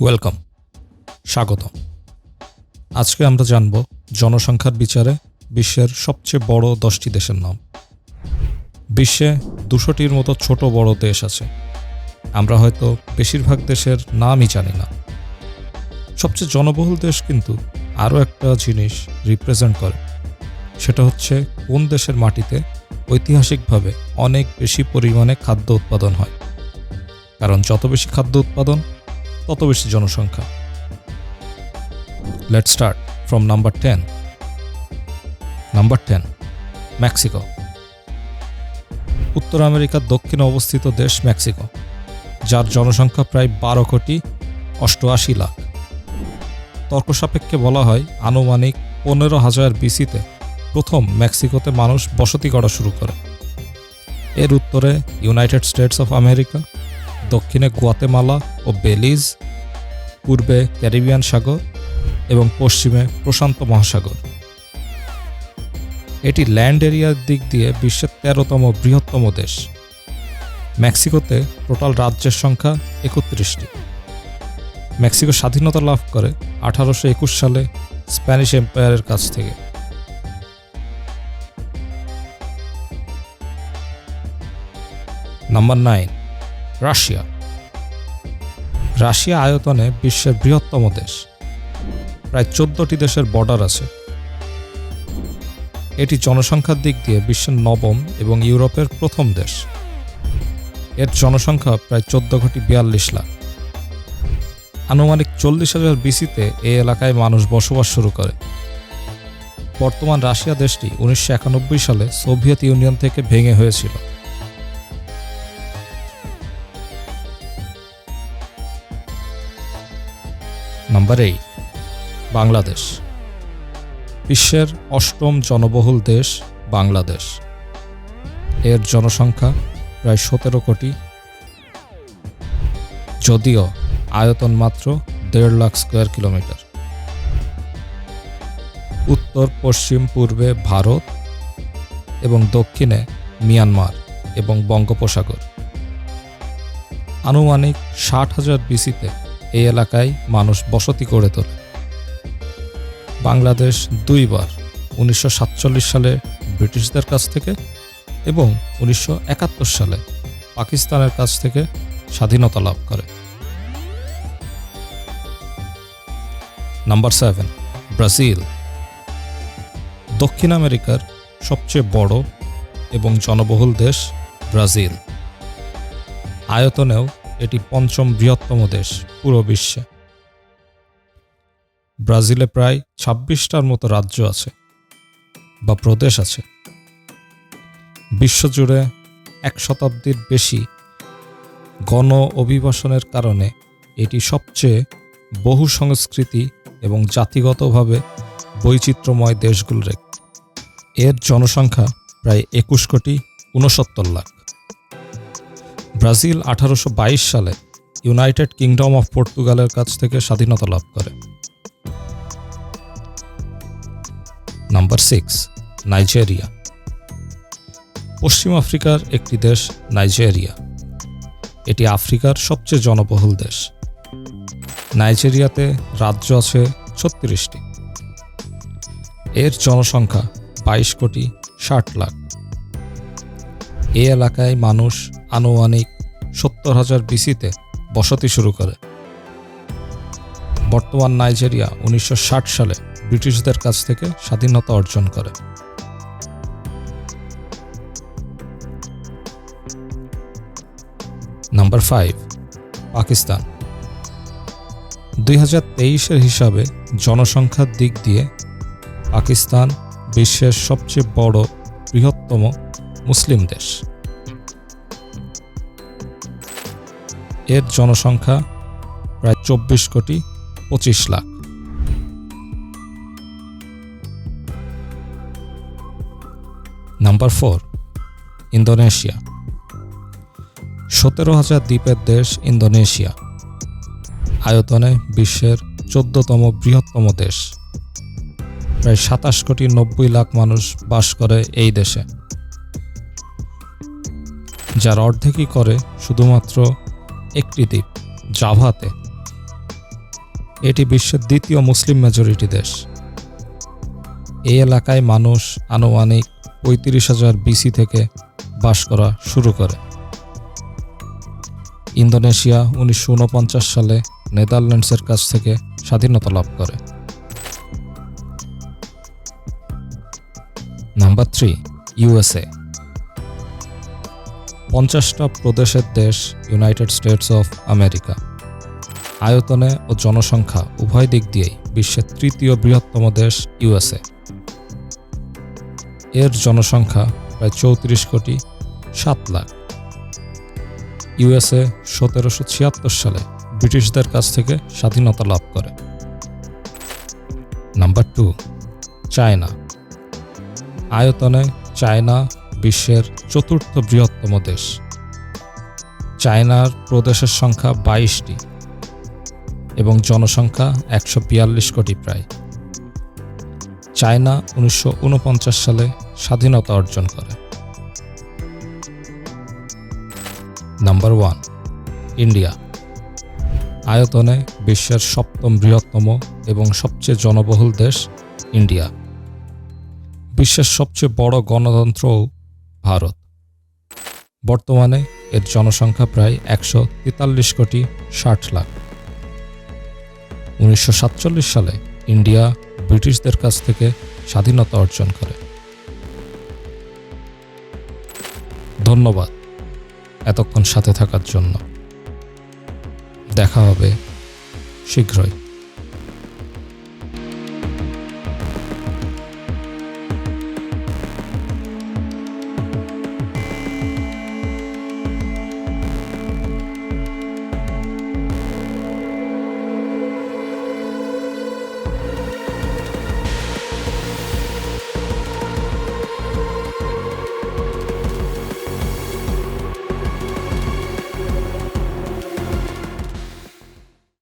Welcome স্বাগত আজকে আমরা জানব জনসংখ্যার বিচারে বিশ্বের সবচেয়ে বড় দশটি দেশের নাম। বিশ্বে দুশোটির মতো ছোট বড় দেশ আছে। আমরা হয়তো বেশিরভাগ দেশের নামই জানি না। সবচেয়ে জনবহুল দেশ কিন্তু আরও একটা জিনিস রিপ্রেজেন্ট করে। সেটা হচ্ছে কোন দেশের মাটিতে ঐতিহাসিকভাবে অনেক বেশি পরিমাণে খাদ্য উৎপাদন হয়। কারণ যত বেশি খাদ্য উৎপাদন তত বেশি জনসংখ্যা। Let start from number ten number ten Mexico উত্তর আমেরিকার দক্ষিণে অবস্থিত দেশ মেক্সিকো যার জনসংখ্যা প্রায় বারো কোটি অষ্টআশি লাখ। তর্ক সাপেক্ষে বলা হয়, আনুমানিক পনেরো হাজার বিসিতে প্রথম মেক্সিকোতে মানুষ বসতি করা শুরু করে। এর উত্তরে ইউনাইটেড স্টেটস অফ আমেরিকা দক্ষিণে গুয়াতেমালা ও বেলিজ পূর্বে ক্যারিবিয়ান সাগর এবং পশ্চিমে প্রশান্ত মহাসাগর। এটি ল্যান্ড এরিয়ার দিক দিয়ে বিশ্বের তেরোতম বৃহত্তম দেশ। মেক্সিকোতে টোটাল রাজ্যের সংখ্যা একত্রিশটি। মেক্সিকো স্বাধীনতা লাভ করে আঠারোশো একুশ সালে স্প্যানিশ এম্পায়ারের কাছ থেকে। Number nine, Russia. রাশিয়া আয়তনে বিশ্বের বৃহত্তম দেশ। প্রায় চোদ্দটি দেশের বর্ডার আছে। এটি জনসংখ্যার দিক দিয়ে বিশ্বের নবম এবং ইউরোপের প্রথম দেশ। এর জনসংখ্যা প্রায় চোদ্দ কোটি বিয়াল্লিশ লাখ। আনুমানিক চল্লিশ হাজার বিসিতে এই এলাকায় মানুষ বসবাস শুরু করে। বর্তমান রাশিয়া দেশটি উনিশশো একানব্বই সালে সোভিয়েত ইউনিয়ন থেকে ভেঙে হয়েছিল। Number eight Bangladesh. বিশ্বের অষ্টম জনবহুল দেশ বাংলাদেশ। এর জনসংখ্যা প্রায় সতেরো কোটি। যদিও আয়তন মাত্র দেড় লাখ স্কোয়ার কিলোমিটার। উত্তর, পশ্চিম, পূর্বে ভারত এবং দক্ষিণে মিয়ানমার এবং বঙ্গোপসাগর। আনুমানিক ষাট হাজার বিসিতে এই এলাকায় মানুষ বসতি গড়ে তোলে। বাংলাদেশ দুইবার, উনিশশো সাতচল্লিশ সালে ব্রিটিশদের কাছ থেকে এবং উনিশশো একাত্তর সালে পাকিস্তানের কাছ থেকে স্বাধীনতা লাভ করে। Number seven, Brazil. দক্ষিণ আমেরিকার সবচেয়ে বড় এবং জনবহুল দেশ ব্রাজিল। আয়তনেও এটি পঞ্চম বৃহত্তম দেশ পুরো বিশ্বে। ব্রাজিলে প্রায় ছাব্বিশটার মতো রাজ্য আছে বা প্রদেশ আছে। বিশ্বজুড়ে এক শতাব্দীর বেশি গণ অভিবাসনের কারণে এটি সবচেয়ে বহু সংস্কৃতি এবং জাতিগতভাবে বৈচিত্র্যময় দেশগুলোর এর জনসংখ্যা প্রায় একুশ কোটি ঊনসত্তর লাখ। ব্রাজিল আঠারোশো বাইশ সালে ইউনাইটেড কিংডম অফ পর্তুগালের কাছ থেকে স্বাধীনতা লাভ করে। Number six, Nigeria. পশ্চিম আফ্রিকার একটি দেশ নাইজেরিয়া। এটি আফ্রিকার সবচেয়ে জনবহুল দেশ। নাইজেরিয়াতে রাজ্য আছে ছত্রিশটি। এর জনসংখ্যা বাইশ কোটি ষাট লাখ। এ এলাকায় মানুষ আনুমানিক সত্তর হাজার বিসিতে বসতি শুরু করে। বর্তমান নাইজেরিয়া উনিশশো ষাট সালে ব্রিটিশদের কাছ থেকে স্বাধীনতা অর্জন করে। Number five, Pakistan. দুই হাজার তেইশের হিসাবে জনসংখ্যার দিক দিয়ে পাকিস্তান বিশ্বের সবচেয়ে বড় বৃহত্তম মুসলিম দেশ। এর জনসংখ্যা প্রায় চব্বিশ কোটি পঁচিশ লাখ। Number four, Indonesia. সতেরো হাজার দ্বীপের দেশ ইন্দোনেশিয়া। আয়তনে বিশ্বের চোদ্দতম বৃহত্তম দেশ। প্রায় সাতাশ কোটি নব্বই লাখ মানুষ বাস করে এই দেশে। যার অর্ধেকই করে শুধুমাত্র একটি দ্বীপ জাভাতে। এটি বিশ্বের দ্বিতীয় মুসলিম মেজরিটি দেশ। এই এলাকায় মানুষ আনুমানিক পঁয়ত্রিশ হাজার বিসি থেকে বাস করা শুরু করে। ইন্দোনেশিয়া উনিশশো উনপঞ্চাশ সালে নেদারল্যান্ডসের কাছ থেকে স্বাধীনতা লাভ করে। নাম্বার থ্রি ইউএসএ পঞ্চাশটা প্রদেশের দেশ ইউনাইটেড স্টেটস অফ আমেরিকা আয়তনে ও জনসংখ্যা উভয় দিক দিয়েই বিশ্বের তৃতীয় বৃহত্তম দেশ ইউএসএ এর জনসংখ্যা প্রায় চৌত্রিশ কোটি সাত লাখ। ইউএসএ সতেরোশো ছিয়াত্তর সালে ব্রিটিশদের কাছ থেকে স্বাধীনতা লাভ করে। নাম্বার টু চায়না আয়তনে চায়না বিশ্বের চতুর্থ বৃহত্তম দেশ। চায়নার প্রদেশের সংখ্যা বাইশটি এবং জনসংখ্যা একশো বিয়াল্লিশ কোটি প্রায়। চায়না উনিশশো উনপঞ্চাশ সালে স্বাধীনতা অর্জন করে। Number one, India. আয়তনে বিশ্বের সপ্তম বৃহত্তম এবং সবচেয়ে জনবহুল দেশ ইন্ডিয়া। বিশ্বের সবচেয়ে বড় গণতন্ত্রও ভারত। বর্তমানে এর জনসংখ্যা প্রায় একশো তেতাল্লিশ কোটি ষাট লাখ। উনিশশো সাতচল্লিশ সালে ইন্ডিয়া ব্রিটিশদের কাছ থেকে স্বাধীনতা অর্জন করে। ধন্যবাদ এতক্ষণ সাথে থাকার জন্য। দেখা হবে শীঘ্রই।